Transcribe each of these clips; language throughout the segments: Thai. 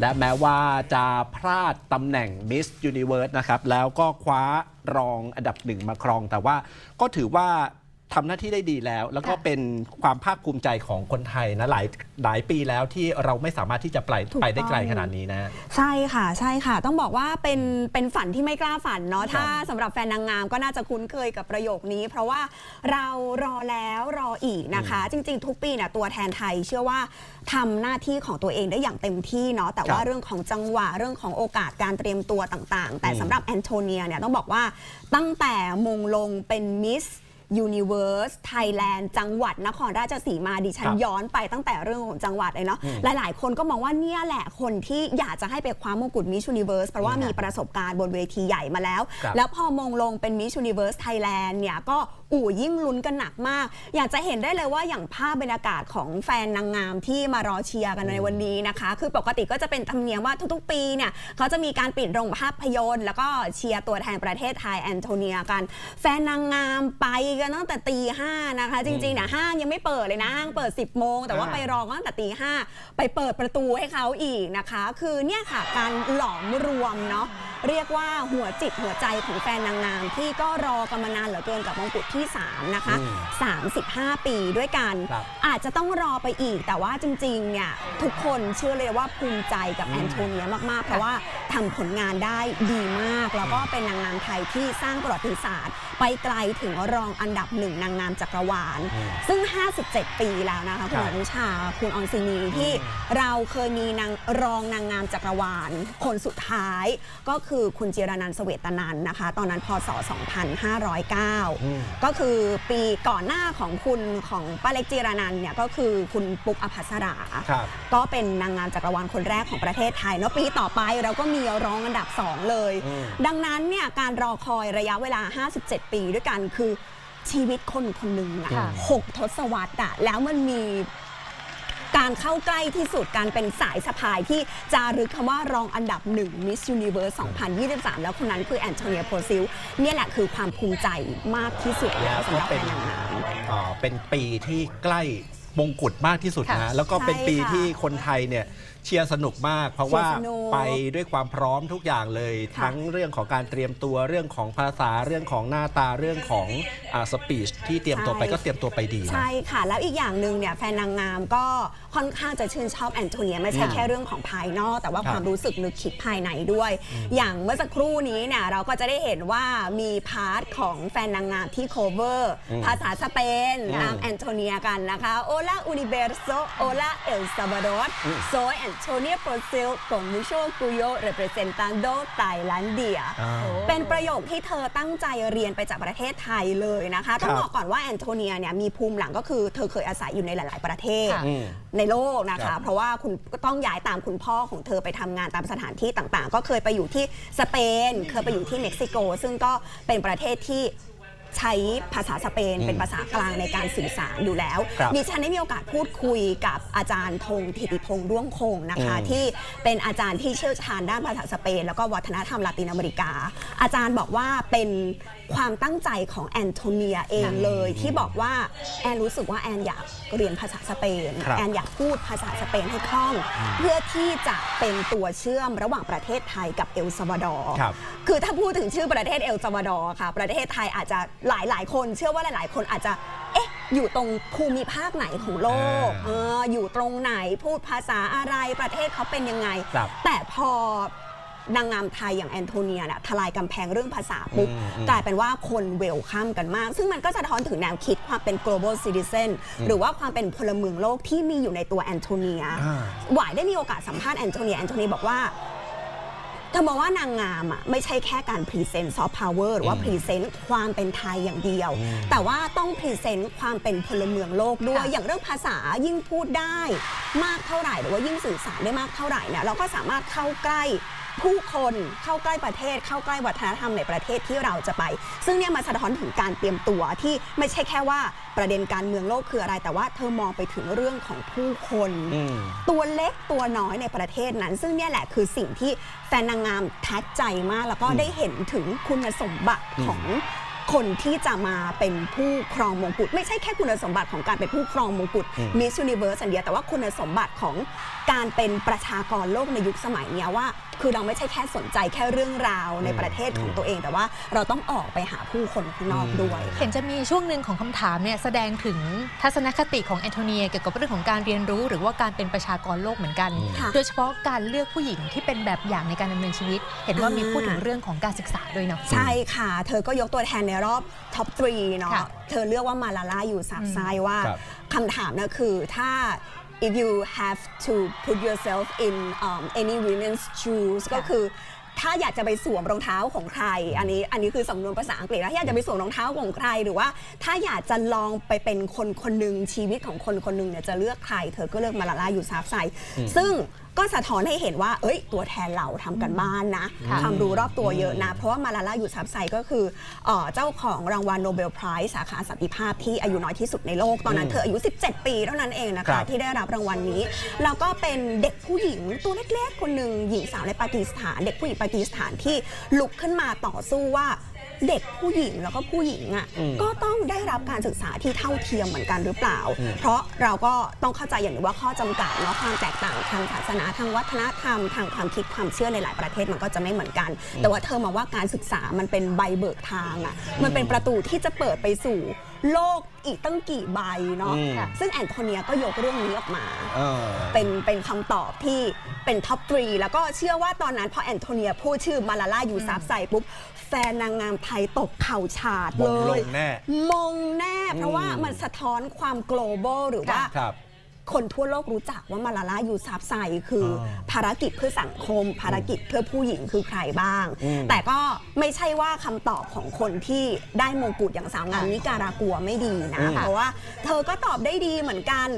และแม้ว่าจะพลาดตำแหน่ง Miss Universe นะครับ แล้วก็คว้ารองอันดับหนึ่งมาครอง แต่ว่าก็ถือว่า ทำหน้าที่ได้ดีแล้ว แล้วก็ค่ะเป็นความภาคภูมิใจของคนไทยนะหลายหลายปีแล้วที่เราไม่สามารถที่จะไปถูกไปได้ไกลต้องขนาดนี้นะ ใช่ค่ะใช่ค่ะ ต้องบอกว่าเป็นเป็นฝันที่ไม่กล้าฝันเนาะครับถ้าสำหรับแฟนนางงามก็น่าจะคุ้นเคยกับประโยคนี้ เพราะว่าเรารอแล้วรออีกนะคะ จริง ๆ ทุกปีเนี่ยตัวแทนไทยเชื่อว่าทำหน้าที่ของตัวเองได้อย่างเต็มที่เนาะแต่ว่าครับเรื่องของจังหวะเรื่องของโอกาสการเตรียมตัวต่าง ๆ แต่อืมสำหรับแอนโทเนียเนี่ยต้องบอกว่าตั้งแต่มงลงเป็นมิส Universe Thailand จังหวัดนครราชสีมาดิฉันครับย้อนไปตั้งแต่เรื่องของจังหวัดเลยเนาะอืมหลาย ๆ คนก็มองว่าเนี่ยแหละคนที่อยากจะให้ไปคว้ามงกุฎมิช s u นิเวิร์สเพราะว่ามีประสบการณ์บนเวทีใหญ่มาแล้ว ครับ แล้วพอมงลงเป็นมิช s u นิเวิร์สไทยแลนด์เนี่ยก็อู่ยิ่งลุ้นกันหนักมาก อยากจะเห็นได้เลยว่าอย่างภาพบรรยากาศของแฟนนางงามที่มารอเชียร์กันในวันนี้นะคะ คือปกติก็จะเป็นธรรมเนียมว่าทุกๆ ปีเนี่ยเขาจะมีการปิดโรงภาพยนตร์ แล้วก็เชียร์ตัวแทนประเทศไทยแอนโทเนียกัน แฟนนางงามไปกันตั้งแต่ตีห้านะคะ จริงๆเนี่ยห้างยังไม่เปิดเลยนะห้างเปิด 10โมง แต่ว่าอ่าไปรอกันตั้งแต่ตีห้าไปเปิดประตูให้เขาอีกนะคะ คือเนี่ยค่ะการหลอมรวมเนาะ เรียกว่าหัวจิตหัวใจของแฟนนางงามที่ก็รอกันมานานเหลือเกินกับมงกุฎที่ 3 นะคะอืม35 ปีด้วยกันครับอาจจะต้องรอไปอีก แต่ว่าจริงๆเนี่ยทุกคนเชื่อเลยว่าภูมิใจกับแอนโทเนียมากๆ เพราะว่าทำผลงานได้ดีมาก แล้วก็เป็นนางงามไทยที่สร้างประวัติศาสตร์ ไปไกลถึงรองอันดับหนึ่งนางงามจักรวาลอืมซึ่ง 57 ปีแล้วนะคะคุณครัอบนุชาคุณออนซีนีที่เราเคยมีนางรองนางงามจักรวาล คนสุดท้ายก็คือคุณจิรนันท์เสวตนันท์นะคะ ตอนนั้นพศ 2509 ก็คือปีก่อนหน้าของคุณของป้าเล็กจิรนันท์เนี่ยก็คือคุณปุ๊กอภัสรา ครับก็เป็นนางงามจักรวาลคนแรกของประเทศไทยเนาะปีต่อไปเราก็มีรองอันดับ 2 เลย อืม ดังนั้นเนี่ยการรอคอยระยะเวลา 57 ปีด้วยกันคือชีวิตคนคนหนึ่งอะค่ะ หกทศวรรษอะแล้วมันมี การเข้าใกล้ที่สุดการเป็นสายสะพายที่จารึกคำว่ารองอันดับหนึ่ง Miss Universe 2023 แล้วคนนั้นคือแอนโทเนียโพซิลเนี่ยแหละคือความภูมิใจมากที่สุดแล้วสำหรับแฟนนางงาม อ่าเป็นปีที่ใกล้มงกุฎมากที่สุดค่ะนะแล้วก็เป็นใช่ปีค่ะ ที่คนไทยเนี่ย เชียร์สนุกมาก เพราะว่าเชียร์สนุก ไปด้วยความพร้อมทุกอย่างเลย ค่ะทั้งเรื่องของการเตรียมตัวเรื่องของภาษาเรื่องของหน้าตาเรื่องของสปีชที่เตรียมตัวไปก็เตรียมตัวไปดีนะ ใช่ค่ะ แล้วอีกอย่างหนึ่งเนี่ยแฟนนางงามก็ค่อนข้างจะชื่นชอบแอนโทเนียไม่ใช่อืมแค่เรื่องของภายนอก แต่ว่าครับความรู้สึกนึกคิดภายในด้วย อย่างเมื่อสักครู่นี้เนี่ยเราก็จะได้เห็นว่ามีพาร์ทของแฟนนางงามที่ cover อืมภาษาสเปนอืมตามแอนโทเนียกันนะคะโอลาอูนิเบรโซโอลาเอลซาบาดอสอืมโซยแอนโทเนียโปรซิลกมุโชกุโยเรเปรเซนตันโดไตแลนเดียอ่าเป็นประโยคที่เธอตั้งใจเรียนไปจากประเทศไทยเลยนะคะ ต้องครับบอกก่อนว่าแอนโทเนียเนี่ยมีภูมิหลังก็คือเธอเคยอาศัยอยู่ในหลาย ๆ ประเทศค่ะอืมในโลกนะครัคะบเพราะว่าคุณก็ต้องย้ายตามคุณพ่อของเธอไปทำงานตามสถานที่ต่าง ๆ ก็เคยไปอยู่ที่สเปน เคยไปอยู่ที่เม็กซิโก ซึ่งก็เป็นประเทศที่ ใช้ภาษาสเปนอืมเป็นภาษากลางในการสื่อสารอยู่แล้วครับดิฉันได้มีโอกาสพูดคุยกับอาจารย์ธงธิติพงษ์ด้วงคงนะคะอืมที่เป็นอาจารย์ที่เชี่ยวชาญด้านภาษาสเปน แล้วก็วัฒนธรรมลาตินอเมริกา อาจารย์บอกว่าเป็นความตั้งใจของแอนโทเนียเองเลยที่บอกว่าแอนรู้สึกว่าแอนอยากเรียนภาษาสเปนครับแอนอยากพูดภาษาสเปนให้คล่อง เพื่อที่จะเป็นตัวเชื่อมระหว่างประเทศไทยกับเอลซาวาดอร์ครับคือถ้าพูดถึงชื่อประเทศเอลซาวาดอร์ค่ะ ประเทศไทยอาจจะหลายหลายๆ คนเชื่อว่าหลาย ๆ คนอาจจะ เอ๊ะ อยู่ตรงภูมิภาคไหนของโลกอ่าเอออยู่ตรงไหนพูดภาษาอะไรประเทศเขาเป็นยังไง ครับแต่พอนางงามไทยอย่างแอนโทเนียเนี่ยทลายกำแพงเรื่องภาษาปุ๊บ อืมอืมกลายเป็นว่าคนเวลคัมกันมาก ซึ่งมันก็สะท้อนถึงแนวคิดความเป็น global citizen หรือว่าความเป็นพลเมืองโลกที่มีอยู่ในตัวแอนโทเนีย อ่า หวายได้มีโอกาสสัมภาษณ์แอนโทเนียแอนโทเนียบอกว่า เธอมองว่านางงามอะไม่ใช่แค่การพรีเซนต์ซอฟต์พาวเวอร์หรือว่าอืมพรีเซนต์ความเป็นไทยอย่างเดียวอืมแต่ว่าต้องพรีเซนต์ความเป็นพลเมืองโลกด้วยค่ะอย่างเรื่องภาษายิ่งพูดได้ มากเท่าไหร่หรือว่ายิ่งสื่อสารได้มากเท่าไหร่เนี่ยเราก็สามารถเข้าใกล้ ผู้คนเข้าใกล้ประเทศ เข้าใกล้วัฒนธรรมในประเทศที่เราจะไป ซึ่งเนี่ยมาสะท้อนถึงการเตรียมตัวที่ไม่ใช่แค่ว่าประเด็นการเมืองโลกคืออะไร แต่ว่าเธอมองไปถึงเรื่องของผู้คนอืมตัวเล็กตัวน้อยในประเทศนั้น ซึ่งเนี่ยแหละคือสิ่งที่แฟนนางงามทัดใจมากแล้วก็ได้เห็นถึงคุณสมบัติของ คนที่จะมาเป็นผู้ครองมงกุฎไม่ใช่แค่คุณสมบัติของการเป็นผู้ครองมงกุฎอืม Miss Universe อันเดียวแต่ว่าคุณสมบัติของการเป็นประชากรโลกในยุคสมัยเนี้ยว่า คือเราไม่ใช่แค่สนใจแค่เรื่องราวในประเทศของตัวเอง แต่ว่าเราต้องออกไปหาผู้คนข้างนอกด้วย เห็นจะมีช่วงหนึ่งของคำถามเนี่ยแสดงถึงทัศนคติของแอนโทเนียเกี่ยวกับเรื่องของการเรียนรู้ หรือว่าการเป็นประชากรโลกเหมือนกันค่ะโดยเฉพาะการเลือกผู้หญิงที่เป็นแบบอย่างในการดำเนินชีวิต เห็นว่ามีพูดถึงเรื่องของการศึกษาด้วยเนาะใช่ค่ะ เธอก็ยกตัวแทนในรอบท็อป3เนาะค่ะเธอเลือกว่ามาลาลาอยู่สับไซว่าครับ คำถามนะคือถ้า if you have to put yourself in um, any women's shoes ก็คือ ถ้าอยากจะไปสวมรองเท้าของใคร อันนี้อันนี้คือสำนวนภาษาอังกฤษนะถ้าอยากจะไปสวมรองเท้าของใครหรือว่า ถ้าอยากจะลองไปเป็นคนคนหนึ่งชีวิตของคนคนหนึ่งเนี่ยจะเลือกใคร เธอก็เลือกมาลาลาอยู่ซาฟไซซึ่ง ก็สะท้อนให้เห็นว่า เอ้ย ตัวแทนเราทำกันบ้านนะค่ะความรู้รอบตัวเยอะนะ เพราะว่ามาลาลาอยู่ซับไซก็คือเออเจ้าของรางวัลโนเบลไพรส์สาขาสันติภาพที่อายุน้อยที่สุดในโลก ตอนนั้นเธออายุ 17 ปีเท่านั้นเองนะครัคะบที่ได้รับรางวัลนี้ แล้วก็เป็นเด็กผู้หญิงตัวเล็กๆ คนหนึ่งหญิงสาวในปากีสถาน เด็กผู้หญิงปากีสถานที่ลุกขึ้นมาต่อสู้ว่า เด็กผู้หญิงแล้วก็ผู้หญิงอะอืมก็ต้องได้รับการศึกษาที่เท่าเทียมเหมือนกันหรือเปล่า เพราะเราก็ต้องเข้าใจอย่างหนึ่งว่าข้อจำกัดเนาะความแตกต่างทางศาสนาทางวัฒนธรรม ทางความคิดความเชื่อในหลายประเทศมันก็จะไม่เหมือนกัน แต่ว่าเธอมาว่าการศึกษามันเป็นใบเบิกทางอะมันเป็นประตูที่จะเปิดไปสู่โลกอีกตั้งกี่ใบเนาะอืมซึ่งแอนโทเนียก็ยกเรื่องนี้ออกมาเออเป็นเป็นคำตอบที่เป็นท็อปทรีแล้วก็เชื่อว่าตอนนั้นพอแอนโทเนียพูดชื่อมาลาลายูซับใส่ปุ๊บ แฟนนางงามไทยตกเข่าฉาดมเลงลยงแน่ มงแน่ เพราะว่ามันสะท้อนความ global หรือว่า ครับ คนทั่วโลกรู้จักว่ามาลาลายูซับไซคือออภารกิจเพื่อสังคม ภารกิจเพื่อผู้หญิงคือใครบ้างอืมแต่ก็ไม่ใช่ว่าคำตอบของคนที่ได้มงกุฎอย่างสาวงามค่ะนิการากัวไม่ดีนะอืมเพราะว่าเธอก็ตอบได้ดีเหมือนกัน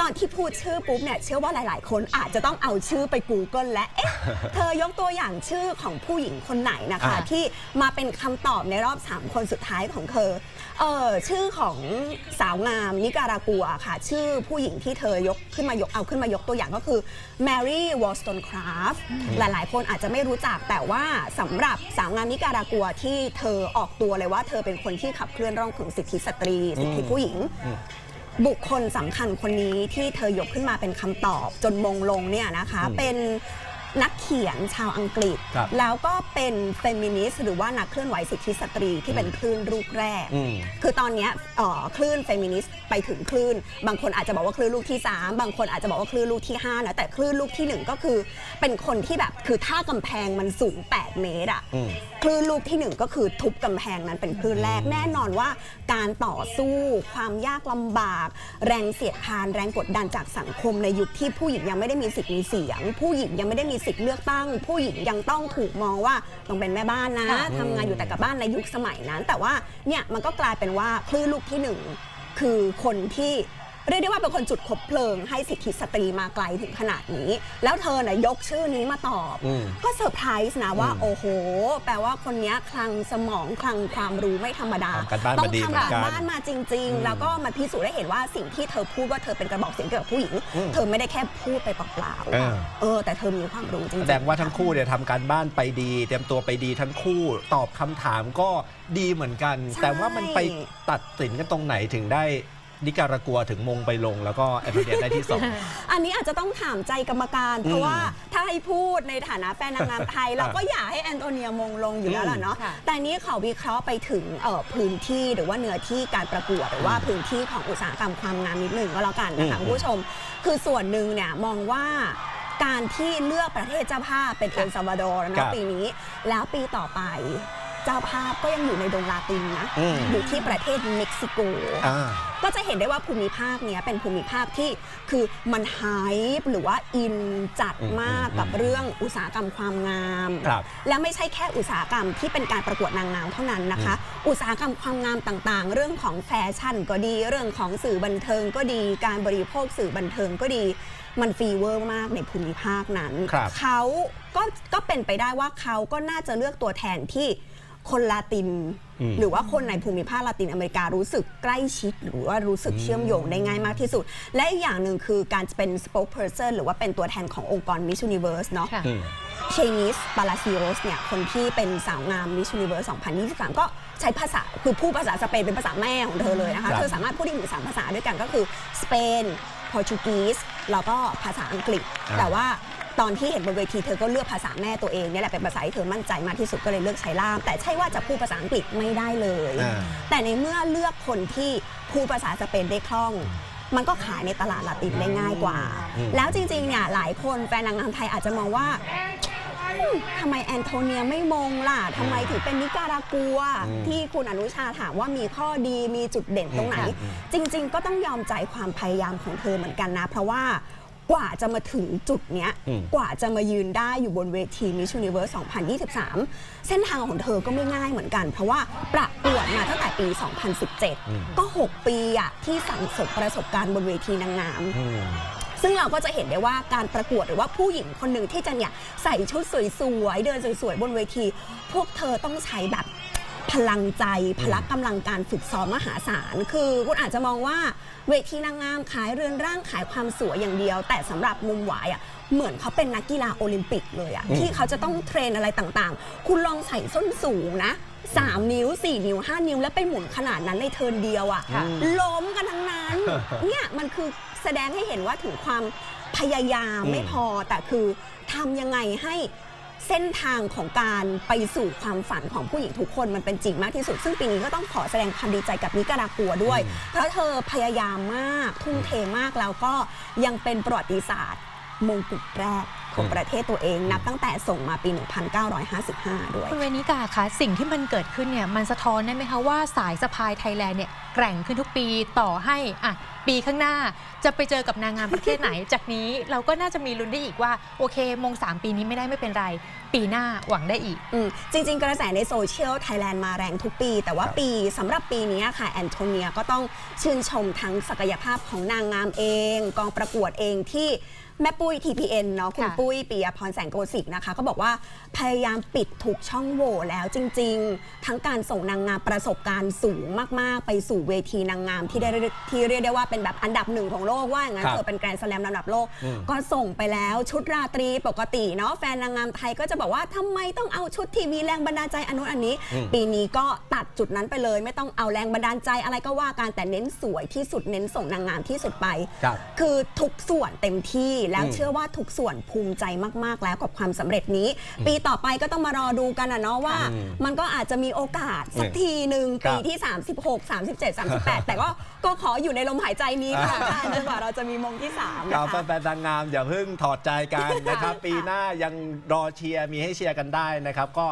ตอนที่พูดชื่อปุ๊บเนี่ยเชื่อว่าหลาย ๆ คนอาจจะต้องเอาชื่อไป Google และเอ๊ะ เธอยกตัวอย่างชื่อของผู้หญิงคนไหนนะคะ อ่า ที่มาเป็นคำตอบในรอบ 3 คนสุดท้ายของเธอ เออชื่อของสาวงามนิการากัวค่ะ ชื่อผู้หญิงที่เธอยกขึ้นมายกเอาขึ้นมายกตัวอย่างก็คือ Mary Wollstonecraft หลายๆ คนอาจจะไม่รู้จักแต่ว่าสำหรับสาวงามนิการากัวที่เธอออกตัวเลยว่าเธอเป็นคนที่ขับเคลื่อนเรื่องของสิทธิสตรี สิทธิผู้หญิง บุคคลสำคัญคนนี้ที่เธอยกขึ้นมาเป็นคำตอบจนมงลงเนี่ยนะคะอืมเป็น นักเขียนชาวอังกฤษ ครับแล้วก็เป็นเฟมินิสต์หรือว่านักเคลื่อนไหวสิทธิสตรีที่เป็นคลื่นลูกแรก อืม คือตอนเนี้ยเอ่อคลื่นเฟมินิสต์ไปถึงคลื่น บางคนอาจจะบอกว่าคลื่นลูกที่ 3 บางคนอาจจะบอกว่าคลื่นลูกที่ 5 นะ แต่คลื่นลูกทีหนึ่1 ก็คือ เป็นคนที่แบบคือถ้ากำแพงมันสูง 8 เมตรอะอืม คลื่นลูกที่1 ก็คือทุบกำแพงนั้นเป็นคลื่นแรกแน่นอนว่า การต่อสู้ความยากลำบาก แรงเสียดทานแรงกดดันจากสังคมในยุคที่ผู้หญิงยังไม่ได้มีสิทธิ์มีเสียง ผู้หญิงยังไม่ได้มีสิทธิ์เลือกตั้ง ผู้หญิงยังต้องถูกมองว่าต้องเป็นแม่บ้านนะค่ะทำงานอยู่แต่กับบ้านในยุคสมัยนั้น แต่ว่าเนี่ยมันก็กลายเป็นว่าคลื่นลูกที่หนึ่งคือคนที่ เรียกได้ว่าเป็นคนจุดคบเพลิง ให้สิทธิสตรีมาไกลถึงขนาดนี้ แล้วเธอน่ะยกชื่อนี้มาตอบ อืม ก็เซอร์ไพรส์นะว่าอืมโอ้โห แปลว่าคนเนี้ยคลังสมองคลังความรู้ไม่ธรรมดา ทำการบ้านต้อมางดีเหมือนทำกัการนบ้านมาจริงอืมๆแล้วก็มาพิสูจน์ได้เห็นว่าสิ่งที่เธอพูดว่าเธอเป็นกระบอกเสียงเกี่ยวกับผู้หญิง อืมเธอไม่ได้แค่พูดไปเปล่าเออ ๆเออ แต่เธอมีความรู้จริงแสๆดงว่าทั้งคู่เนี่ยทำการบ้านไปดี เตรียมตัวไปดีทั้งคู่ตอบคำถามก็ดีเหมือนกัน ใช่ แต่ว่ามันไปตัดสินกันตรงไหนถึงได้ นิการากัวถึงมงไปลง แล้วก็แอนโทเนียได้ที่สอง อันนี้อาจจะต้องถามใจกรรมการ เพราะว่าถ้าให้พูดในฐานะแฟนนางงามไทย เราก็อยากให้แอนโทเนียมงลงอยู่แล้วล่ะเนาะค่ะแต่นี้เขาวิเคราะห์ไปถึงเอ่อพื้นที่หรือว่าเนื้อที่การประกวดหรือว่าพื้นที่ของอุตสาหกรรมความงามนิดหนึ่งก็แล้วกันนะคะอืม คุณผู้ชม คือส่วนหนึ่งเนี่ยมองว่าการที่เลือกประเทศเจ้าภาพเป็นเอลซาวาดอร์ครันะบปีนี้ แล้วปีต่อไปเจ้าภาพก็ยังอยู่ในดงลาตินนะอืม อยู่ที่ประเทศเม็กซิโก อ่า ก็จะเห็นได้ว่าภูมิภาคเนี้ยเป็นภูมิภาคที่คือมันไฮป์หรือว่าอินจัดอืมมากกับเรื่องอุตสาหกรรมความงาม ครับและไม่ใช่แค่อุตสาหกรรมที่เป็นการประกวดนางงามเท่านั้นนะคะ อุตสาหกรรมความงามต่างๆ เรื่องของแฟชั่นก็ดี เรื่องของสื่อบันเทิงก็ดี การบริโภคสื่อบันเทิงก็ดี มันฟีเวอร์มากในภูมิภาคนั้น ครับ เขาก็ก็เป็นไปได้ว่าเขาก็น่าจะเลือกตัวแทนที่คนลาตินอืม หรือว่าคนในภูมิภาคลาตินอเมริการู้สึกใกล้ชิด หรือว่ารู้สึกเชื่อมโยงได้ง่ายมากที่สุด และอีกอย่างหนึ่งคือการจะเป็น spokesperson หรือว่าเป็นตัวแทนขององค์กร Miss Universe เนาะค่ะอืมนิสปาลาซิโอสเนี่ยคนที่เป็นสาวงามมิช s ูนิเวิร์ส2023 ก็ใช้ภาษาคือพูดภาษาสเปนเป็นภาษาแม่ของเธอเลยนะครัคะบเธอสามารถพูดได้ถึงสามภาษาด้วยกันก็คือสเปนโปรตุเกสแล้วก็ภาษาอังกฤษ แต่ว่า ตอนที่เห็นบนเวทีเธอก็เลือกภาษาแม่ตัวเองเนี่ยแหละเป็นภาษาที่เธอมั่นใจมากที่สุดก็เลยเลือกใช้ล่าม แต่ใช่ว่าจะพูดภาษาอังกฤษไม่ได้เลย อ่า แต่ในเมื่อเลือกคนที่พูดภาษาสเปนได้คล่อง มันก็ขายในตลาดลาตินได้ง่ายกว่า แล้วจริงๆเนี่ยหลายคนแฟนนางงามไทยอาจจะมองว่าอืมทำไมแอนโทเนียไม่มงล่ะทำไมถึงเป็นนิการากัว ที่คุณอนุชาถามว่ามีข้อดีมีจุดเด่นตรงไหน จริง ๆ ก็ต้องยอมใจความพยายามของเธอเหมือนกันนะ เพราะว่า กว่าจะมาถึงจุดเนี้ยอืมกว่าจะมายืนได้อยู่บนเวที Miss Universe 2023 เส้นทางของเธอก็ไม่ง่ายเหมือนกัน เพราะว่าประกวดมาตั้งแต่ปี 2017 ก็ 6 ปีอะที่สั่งสมประสบการณ์บนเวทีนางงามอืมซึ่งเราก็จะเห็นได้ว่าการประกวดหรือว่าผู้หญิงคนหนึ่งที่จะเนี่ยใส่ชุดสวยๆ เดินสวยๆ บนเวที พวกเธอต้องใช้แบบ พลังใจพละกำลังการฝึกซ้อมมหาศาล คือคุณอาจจะมองว่าเวทีนางงามขายเรือนร่างขายความสวยอย่างเดียว แต่สำหรับมุมหวายอะเหมือนเขาเป็นนักกีฬาโอลิมปิกเลยอะที่เขาจะต้องเทรนอะไรต่างๆ คุณลองใส่ส้นสูงนะ3 นิ้ว 4 นิ้ว 5 นิ้ว แล้วไปหมุนขนาดนั้นในเทิร์นเดียวอะค่ะล้มกันทั้งนั้น เนี่ยมันคือแสดงให้เห็นว่าถึงความพยายามอืมไม่พอแต่คือทำยังไงให้ เส้นทางของการไปสู่ความฝันของผู้หญิงทุกคนมันเป็นจริงมากที่สุด ซึ่งปีนี้ก็ต้องขอแสดงความดีใจกับนิการากัวด้วย เพราะเธอพยายามมากทุ่มเทมากแล้วก็ยังเป็นประวัติศาสตร์มงกุฎแรก ของประเทศตัวเอง นับตั้งแต่ส่งมาปี 1955 ด้วย คุณเวนิกาคะสิ่งที่มันเกิดขึ้นเนี่ยมันสะท้อนได้ไหมคะว่าสายสะพายไทยแลนด์เนี่ยแกร่งขึ้นทุกปีต่อให้อะปีข้างหน้าจะไปเจอกับนางงามประเทศไหน จากนี้เราก็น่าจะมีลุ้นได้อีกว่า โอเค มง 3 ปีนี้ไม่ได้ไม่เป็นไร ปีหน้าหวังได้อีกอืมจริง ๆ กระแสในโซเชียลไทยแลนด์มาแรงทุกปี แต่ว่าครับปีสำหรับปีนี้ค่ะ แอนโทเนียก็ต้องชื่นชมทั้งศักยภาพของนางงามเอง กองประกวดเองที่ แม่ปุ้ย TPN เนาะคุณค่ะ ปุ้ยปียพรแสงโกสิกนะคะก็บอกว่าพยายามปิดทุกช่องโหว่แล้วจริง ๆ ทั้งการส่งนางงามประสบการณ์สูงมาก ๆ ไปสู่เวทีนางงามที่ได้ที่เรียกได้ว่าเป็นแบบอันดับหนึ่งของโลกว่าอย่างนั้นครับเธอเป็นแกรนด์สแลมลำดับโลก อืม ก็ส่งไปแล้วชุดราตรีปกติเนาะแฟนนางงามไทยก็จะบอกว่าทำไมต้องเอาชุดที่มีแรงบันดาลใจอนนุนอันนี้ อืม ปีนี้ก็ตัดจุดนั้นไปเลย ไม่ต้องเอาแรงบันดาลใจอะไรก็ว่ากันแต่เน้นสวยที่สุดเน้นส่งนางงามที่สุดไป ครับ คือทุกส่วนเต็มที่แล้วอืมเชื่อว่าทุกส่วนภูมิใจมาก ๆ แล้วกับความสำเร็จนี้ ปีต่อไปก็ต้องมารอดูกันนะเนาะว่าอืมมันก็อาจจะมีโอกาสสักอืมทีหนึ่งครับปีที่ 36 37 38 แต่ก็ก็ขออยู่ในลมหายใจนี้ค่ะกันจนกว่าเราจะมีมงที่สามกานะรคะแฟนๆนางงามอย่าเพิ่งถอดใจกันนะครับ ปีหน้ายังรอเชียร์มีให้เชียร์กันได้นะครับ ก็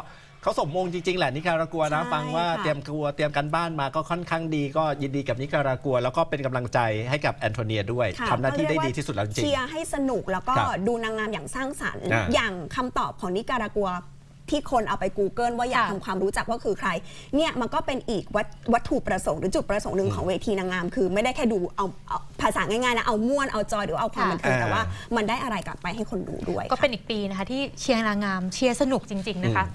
เขาสมมงจริงๆแหละนิการากัวนะ ใช่ฟังว่าค่ะ เตรียมกัวเตรียมกันบ้านมาก็ค่อนข้างดีก็ยินดีกับนิการากัว แล้วก็เป็นกำลังใจให้กับแอนโทเนียด้วยค่ะทำหน้าที่ได้ก็เรีดียกว่าที่สุดแล้วจริง เชียร์ให้สนุกแล้วก็ครับดูนางงามอย่างสร้างสรรค์ อ่าอย่างคำตอบของนิการากัวที่คนเอาไป Google ว่าอยากค่ะ ทำความรู้จักว่าคือใคร เนี่ยมันก็เป็นอีกวัตวัตถุประสงค์หรือจุดประสงค์หนึ่งของเวทีนางงาม คือไม่ได้แค่ดูเอาเอาภาษาง่ายๆนะเอาม่วนเอาจอยหรือเอาความบันเทิงอ่าแต่ว่ามันได้อะไรกลับไปให้คนดูด้วยก็เป็นอีกปีนะคะที่เชียร์นางงามเชียร์สนุกจริง ๆ นะคะ